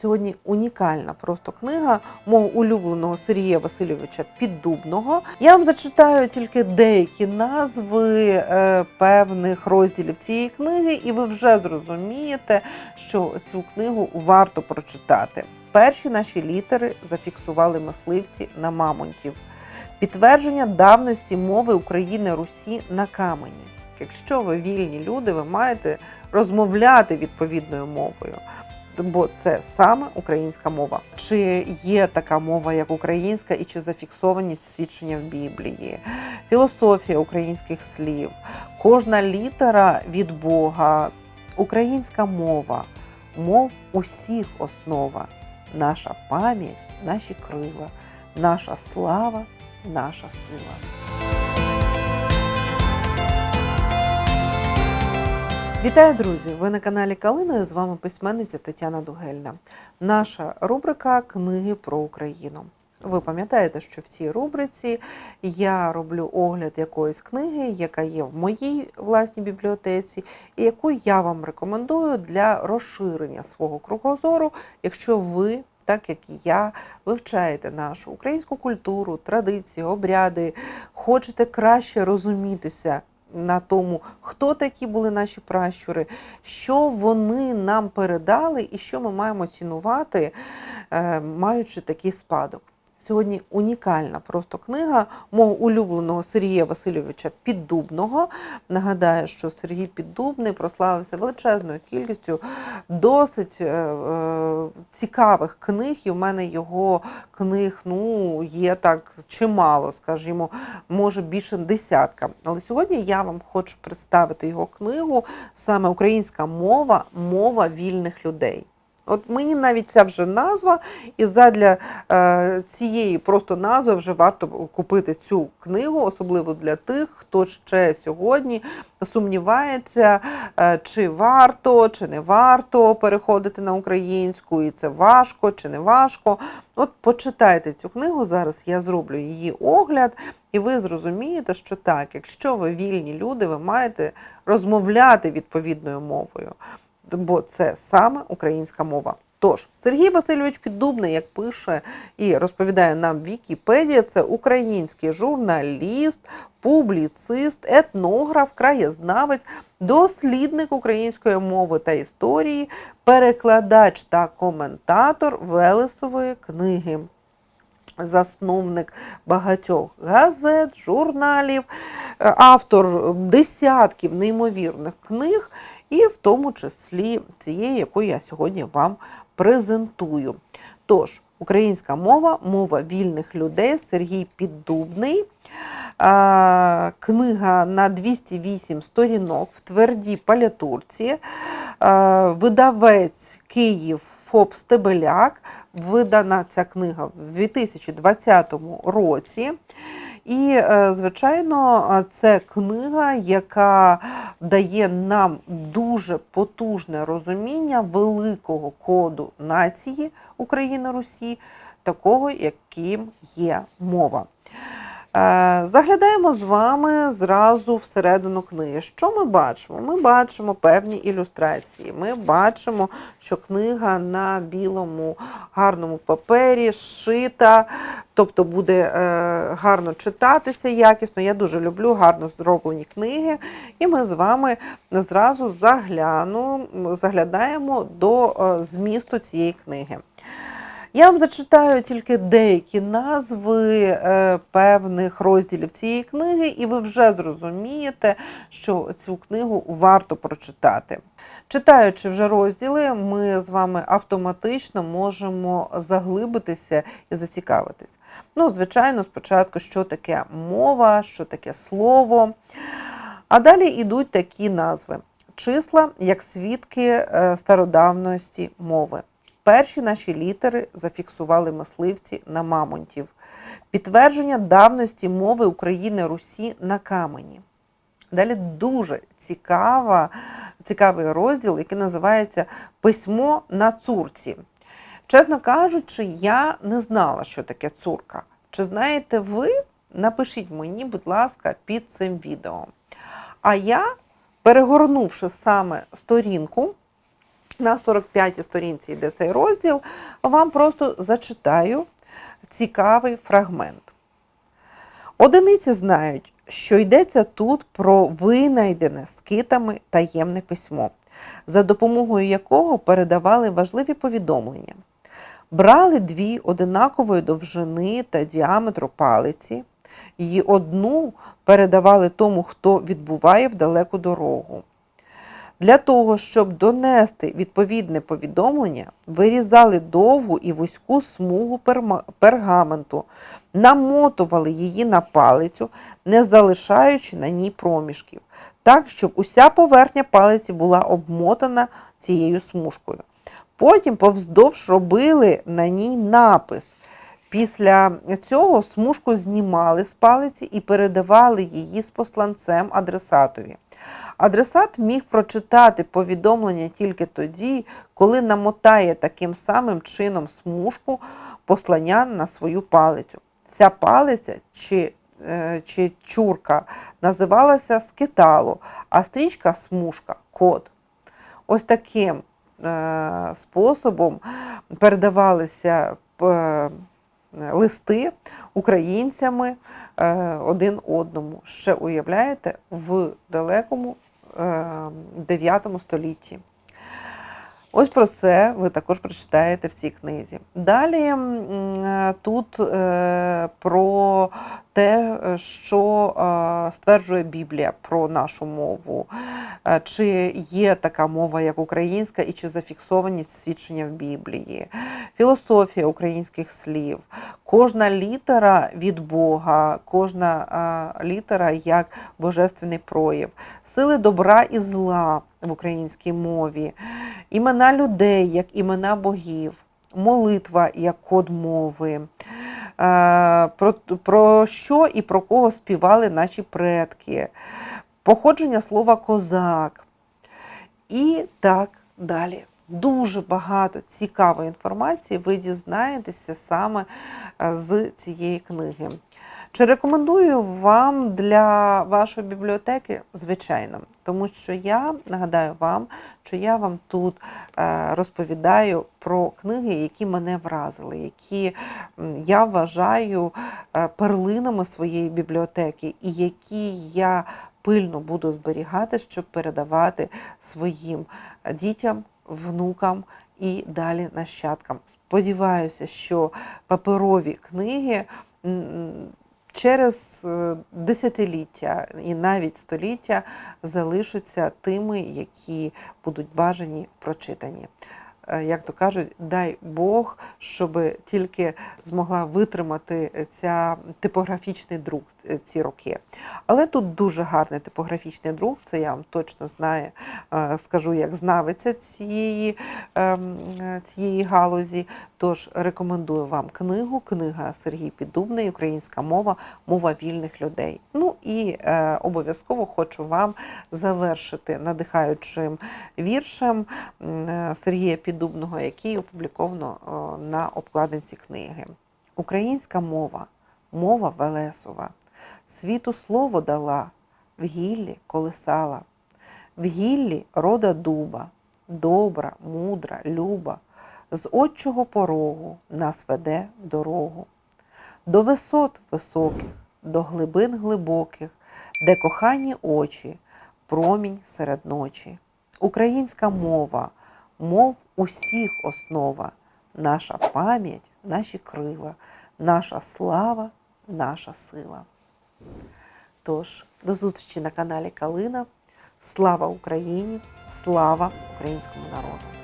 Сьогодні унікальна просто книга мого улюбленого Сергія Васильовича Піддубного. Я вам зачитаю тільки деякі назви е, певних розділів цієї книги, і ви вже зрозумієте, що цю книгу варто прочитати. Перші наші літери зафіксували мисливці на мамонтів. Підтвердження давності мови України Русі на камені. Якщо ви вільні люди, ви маєте розмовляти відповідною мовою. Бо це саме українська мова. Чи є така мова, як українська, і чи зафіксовані свідчення в Біблії, філософія українських слів, кожна літера від Бога, українська мова, мов усіх основа, наша пам'ять, наші крила, наша слава, наша сила. Вітаю, друзі! Ви на каналі Калина. З вами письменниця Тетяна Дугельна. Наша рубрика Книги про Україну. Ви пам'ятаєте, що в цій рубриці я роблю огляд якоїсь книги, яка є в моїй власній бібліотеці, і яку я вам рекомендую для розширення свого кругозору, якщо ви. Так як і я, вивчаєте нашу українську культуру, традиції, обряди, хочете краще розумітися на тому, хто такі були наші пращури, що вони нам передали і що ми маємо цінувати, е, маючи такий спадок. Сьогодні унікальна просто книга мого улюбленого Сергія Васильовича Піддубного. Нагадаю, що Сергій Піддубний прославився величезною кількістю досить е, е, цікавих книг, і в мене його книг ну, є так чимало, скажімо, може більше десятка. Але сьогодні я вам хочу представити його книгу саме українська мова, мова вільних людей. От мені навіть ця вже назва, і задля е, цієї просто назви вже варто купити цю книгу, особливо для тих, хто ще сьогодні сумнівається, е, чи варто, чи не варто переходити на українську, і це важко чи не важко. От почитайте цю книгу зараз. Я зроблю її огляд, і ви зрозумієте, що так, якщо ви вільні люди, ви маєте розмовляти відповідною мовою бо це саме українська мова. Тож, Сергій Васильович Піддубний, як пише і розповідає нам Вікіпедія, це український журналіст, публіцист, етнограф, краєзнавець, дослідник української мови та історії, перекладач та коментатор Велесової книги. Засновник багатьох газет, журналів, автор десятків неймовірних книг і в тому числі цієї, яку я сьогодні вам презентую. Тож, українська мова, мова вільних людей, Сергій Піддубний. Книга на 208 сторінок в твердій палятурці, видавець Київ ФОП Стебеляк. Видана ця книга в 2020 році. І, е, звичайно, це книга, яка дає нам дуже потужне розуміння великого коду нації України Русі, такого, яким є мова. Е, заглядаємо з вами зразу всередину книги. Що ми бачимо? Ми бачимо певні ілюстрації. Ми бачимо, що книга на білому гарному папері шита, тобто буде е, гарно читатися якісно. Я дуже люблю гарно зроблені книги. І ми з вами зразу загляну, заглядаємо до е, змісту цієї книги. Я вам зачитаю тільки деякі назви е, певних розділів цієї книги, і ви вже зрозумієте, що цю книгу варто прочитати. Читаючи вже розділи, ми з вами автоматично можемо заглибитися і зацікавитись. Ну, звичайно, спочатку, що таке мова, що таке слово. А далі йдуть такі назви: числа як свідки е, стародавності мови. Перші наші літери зафіксували мисливці на мамонтів. Підтвердження давності мови України Русі на камені. Далі дуже цікава, цікавий розділ, який називається Письмо на цурці. Чесно кажучи, я не знала, що таке цурка. Чи знаєте ви? Напишіть мені, будь ласка, під цим відео. А я, перегорнувши саме сторінку, На 45-й сторінці йде цей розділ, вам просто зачитаю цікавий фрагмент. Одиниці знають, що йдеться тут про винайдене скитами таємне письмо, за допомогою якого передавали важливі повідомлення. Брали дві одинакової довжини та діаметру палиці, і одну передавали тому, хто відбуває в далеку дорогу. Для того, щоб донести відповідне повідомлення, вирізали довгу і вузьку смугу пергаменту, намотували її на палицю, не залишаючи на ній проміжків, так, щоб уся поверхня палиці була обмотана цією смужкою. Потім повздовж робили на ній напис. Після цього смужку знімали з палиці і передавали її з посланцем адресатові. Адресат міг прочитати повідомлення тільки тоді, коли намотає таким самим чином смужку послання на свою палицю. Ця палиця чи, е, чи чурка називалася скитало, а стрічка смужка код. Ось таким е, способом передавалися е, листи українцями один одному. Ще уявляєте, в далекому 9 столітті. Ось про це ви також прочитаєте в цій книзі. Далі е, тут е, про те, е, що е, стверджує Біблія про нашу мову, Е, чи є така мова, як українська, і чи зафіксовані свідчення в Біблії, філософія українських слів, кожна літера від Бога, кожна літера як божественний прояв, сили добра і зла в українській мові, імена людей як імена богів, молитва як код мови. Е, Про, про що і про кого співали наші предки, походження слова козак і так далі. Дуже багато цікавої інформації ви дізнаєтеся саме е, з цієї книги. Чи рекомендую вам для вашої бібліотеки? Звичайно, тому що я нагадаю вам, що я вам тут е, розповідаю про книги, які мене вразили, які я вважаю е, перлинами своєї бібліотеки, і які я пильно буду зберігати, щоб передавати своїм дітям, внукам і далі нащадкам. Сподіваюся, що паперові книги. Через е, десятиліття і навіть століття залишаться тими, які будуть бажані прочитані. Е, Як то кажуть, дай Бог, щоб тільки змогла витримати ця типографічний друк е, ці роки. Але тут дуже гарний типографічний друк, це я вам точно знаю, е, скажу як знавиця цієї, ем, цієї галузі. Тож рекомендую вам книгу, книга Сергій Піддубний, Українська мова, мова вільних людей. Ну і е, обов'язково хочу вам завершити надихаючим віршем Сергія Піддубного, який опубліковано е, на обкладинці книги. Українська мова, мова Велесова, світу слово дала, в гіллі колисала, в гіллі рода дуба, добра, мудра, люба, з отчого порогу нас веде в дорогу, до висот високих, до глибин глибоких, де кохані очі, промінь серед ночі. Українська мова, мов усіх основа, наша пам'ять, наші крила, наша слава, наша сила. Тож, до зустрічі на каналі Калина. Слава Україні! Слава українському народу!